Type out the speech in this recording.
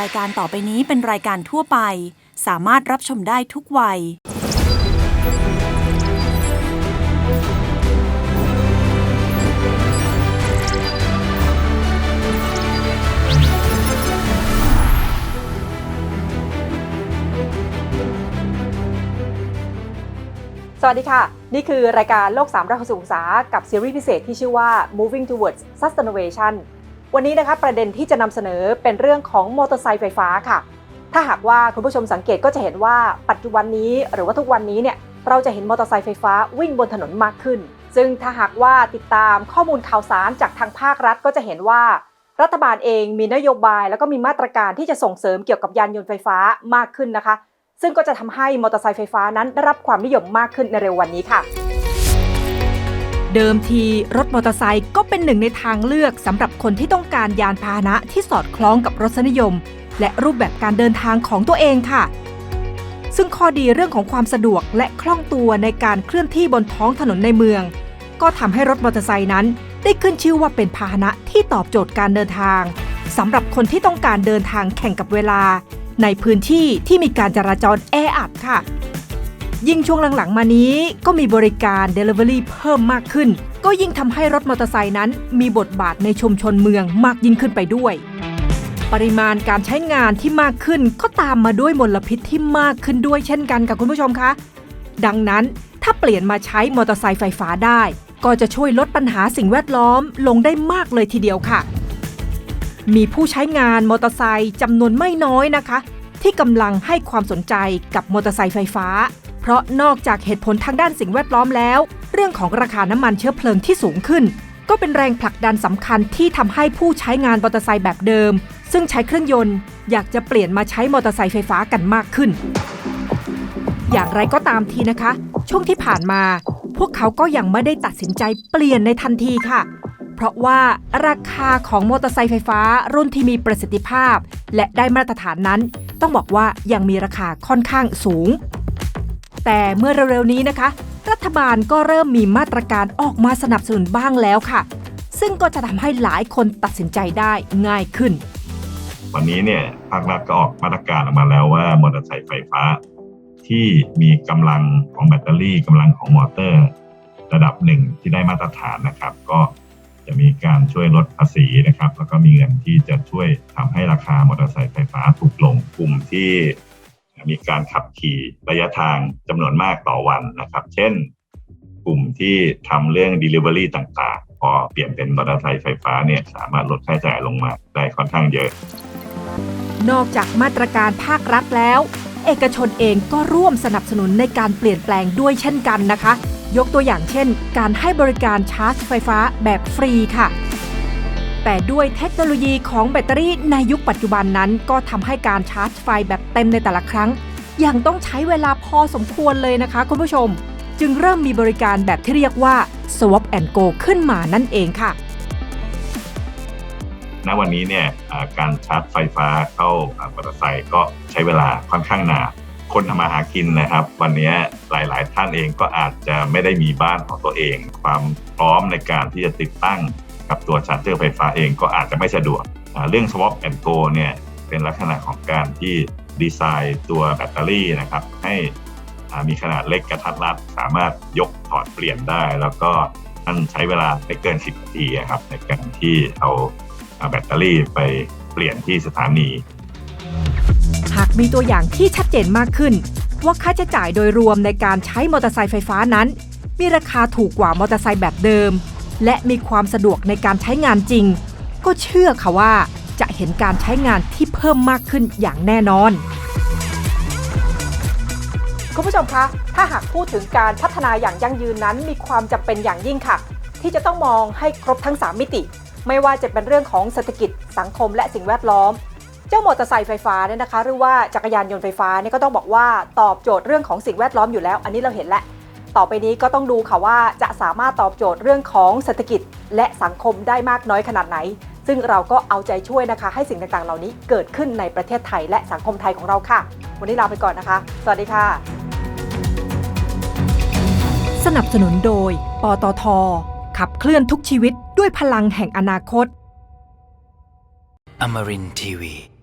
รายการต่อไปนี้เป็นรายการทั่วไป สามารถรับชมได้ทุกวัย สวัสดีค่ะ นี่คือรายการโลก3 3 6องศากับซีรีส์พิเศษที่ชื่อว่า Moving Towards Sustainability วันนี้นะคะประเด็นที่จะนำเสนอเป็นเรื่องของมอเตอร์ไซค์ไฟฟ้าค่ะ ถ้าหากว่าคุณผู้ชมสังเกตก็จะเห็นว่าปัจจุบันนี้หรือว่าทุกวันนี้เนี่ยเราจะเห็นมอเตอร์ไซค์ไฟฟ้าวิ่งบนถนนมากขึ้น ซึ่งถ้าหากว่าติดตามข้อมูลข่าวสารจากทางภาครัฐก็จะเห็นว่า รัฐบาลเองมีนโยบาย แล้วก็มีมาตรการที่จะส่งเสริมเกี่ยวกับยานยนต์ไฟฟ้ามากขึ้นนะคะ ซึ่งก็จะทำให้มอเตอร์ไซค์ไฟฟ้านั้นได้รับความนิยมมากขึ้นในเร็ววันนี้ค่ะ เดิมทีรถมอเตอร์ไซค์ก็เป็นหนึ่งในทางเลือกสำหรับคนที่ต้องการยานพาหนะที่สอดคล้องกับรสนิยม และรูปแบบการเดินทางของตัวเองค่ะ ซึ่งข้อดีเรื่องของความสะดวกและคล่องตัวในการเคลื่อนที่บนท้องถนนในเมือง ก็ทำให้รถมอเตอร์ไซค์นั้น ได้ขึ้นชื่อว่าเป็นพาหนะที่ตอบโจทย์การเดินทางสำหรับคนที่ต้องการเดินทางแข่งกับเวลา ในพื้นที่ที่มีการจราจรแออัดค่ะ ยิ่งช่วงหลังๆ มานี้ก็มีบริการ Delivery เพิ่มมากขึ้น ก็ยิ่งทำให้รถมอเตอร์ไซค์นั้น มีบทบาทในชุมชนเมืองมากยิ่งขึ้นไปด้วย ปริมาณการใช้งานที่มากขึ้นก็ตามมาด้วยมลพิษที่มากขึ้นด้วยเช่นกันกับคุณผู้ชมคะ ดังนั้นถ้าเปลี่ยนมาใช้มอเตอร์ไซค์ไฟฟ้าได้ ก็จะช่วยลดปัญหาสิ่งแวดล้อมลงได้มากเลยทีเดียวค่ะ มีผู้ใช้งานมอเตอร์ไซค์จำนวนไม่น้อยนะคะ ที่กำลังให้ความสนใจกับมอเตอร์ไซค์ไฟฟ้า เพราะนอกจากเหตุผลทางด้านสิ่งแวดล้อมแล้ว เรื่องของราคาน้ำมันเชื้อเพลิงที่สูงขึ้น ก็เป็นแรงผลักดันสำคัญที่ทำให้ผู้ใช้งานมอเตอร์ไซค์แบบเดิม ซึ่งใช้เครื่องยนต์ อยากจะเปลี่ยนมาใช้มอเตอร์ไซค์ไฟฟ้ากันมากขึ้น อย่างไรก็ตามทีนะคะ ช่วงที่ผ่านมา พวกเขาก็ยังไม่ได้ตัดสินใจเปลี่ยนในทันทีค่ะเพราะว่าราคาของมอเตอร์ไซค์ไฟฟ้ารุ่นที่มีประสิทธิภาพ และได้มาตรฐานนั้น ต้องบอกว่ายังมีราคาค่อนข้างสูง แต่เมื่อเร็วๆนี้นะคะ รัฐบาลก็เริ่มมีมาตรการออกมาสนับสนุนบ้างแล้วค่ะ ซึ่งก็จะทำให้หลายคนตัดสินใจได้ง่ายขึ้น วันนี้เนี่ยภาครัฐก็ออกมาตรการออกมาแล้วว่ามอเตอร์ไซค์ไฟฟ้า ที่มีกำลังของแบตเตอรี่กำลังของมอเตอร์ ระดับหนึ่งที่ได้มาตรฐานนะครับ ก็จะมีการช่วยลดภาษีนะครับ แล้วก็มีเงินที่จะช่วยทำให้ราคามอเตอร์ไซค์ไฟฟ้าถูกลงกลุ่มที่ มีการขับขี่ระยะทางจำนวนมากต่อวันนะครับ เช่น กลุ่มที่ทำเรื่อง Delivery ต่างๆ พอเปลี่ยนเป็นมอเตอร์ไซค์ไฟฟ้าเนี่ยสามารถลดค่าใช้จ่ายลงมาได้ค่อนข้างเยอะ นอกจากมาตรการภาครัฐแล้ว เอกชนเองก็ร่วมสนับสนุนในการเปลี่ยนแปลงด้วยเช่นกันนะคะ ยกตัวอย่างเช่น การให้บริการชาร์จไฟฟ้าแบบฟรีค่ะ แต่ด้วยเทคโนโลยีของแบตเตอรี่ในยุคปัจจุบันนั้น ก็ทำให้การชาร์จไฟแบบเต็มในแต่ละครั้ง ยังต้องใช้เวลาพอสมควรเลยนะคะคุณผู้ชม จึงเริ่มมีบริการแบบที่เรียกว่า swap and go ขึ้นมานั่นเองค่ะณวันนี้เนี่ยการชาร์จไฟฟ้าเข้าอ่ามอเตอร์ไซค์ก็ใช้เวลาค่อนข้างนานคนทำมาหากินนะครับ วันนี้หลาย ๆ ท่านเองก็อาจจะไม่ได้มีบ้านของตัวเอง ความพร้อมในการที่จะติดตั้ง กับตัวชาร์จเจอร์ไฟฟ้าเองก็อาจจะไม่สะดวก เรื่อง swap and go เนี่ยเป็นลักษณะของการที่ดีไซน์ตัวแบตเตอรี่นะครับให้มีขนาดเล็กกระทัดรัดสามารถยกถอดเปลี่ยนได้ แล้วก็ท่านใช้เวลาไม่เกิน 10นาทีครับในการที่เอาแบตเตอรี่ไปเปลี่ยนที่สถานี หากมีตัวอย่างที่ชัดเจนมากขึ้น ว่าค่าใช้จ่ายโดยรวมในการใช้มอเตอร์ไซค์ไฟฟ้านั้น มีราคาถูกกว่ามอเตอร์ไซค์แบบเดิม และมีความสะดวกในการใช้งานจริง ก็เชื่อค่ะว่าจะเห็นการใช้งานที่เพิ่มมากขึ้นอย่างแน่นอนคุณผู้ชมคะ ถ้าหากพูดถึงการพัฒนาอย่างยั่งยืนนั้นมีความจำเป็นอย่างยิ่งค่ะ ที่จะต้องมองให้ครบทั้ง 3 มิติ ไม่ว่าจะเป็นเรื่องของเศรษฐกิจ สังคม และสิ่งแวดล้อม เจ้ามอเตอร์ไซค์ไฟฟ้าเนี่ยนะคะ หรือว่าจักรยานยนต์ไฟฟ้าเนี่ยก็ต้องบอกว่าตอบโจทย์เรื่องของสิ่งแวดล้อมอยู่แล้ว อันนี้เราเห็นแล้ว ต่อไปนี้ก็ต้องดูค่ะว่าจะสามารถตอบโจทย์เรื่องของเศรษฐกิจ และสังคมได้มากน้อยขนาดไหน ซึ่งเราก็เอาใจช่วยนะคะ ให้สิ่งต่างๆ เหล่านี้เกิดขึ้นในประเทศไทยและสังคมไทยของเราค่ะ วันนี้ลาไปก่อนนะคะ สวัสดีค่ะ สนับสนุนโดย ปตท ขับเคลื่อนทุกชีวิตด้วยพลังแห่งอนาคต Amarin Tiwi.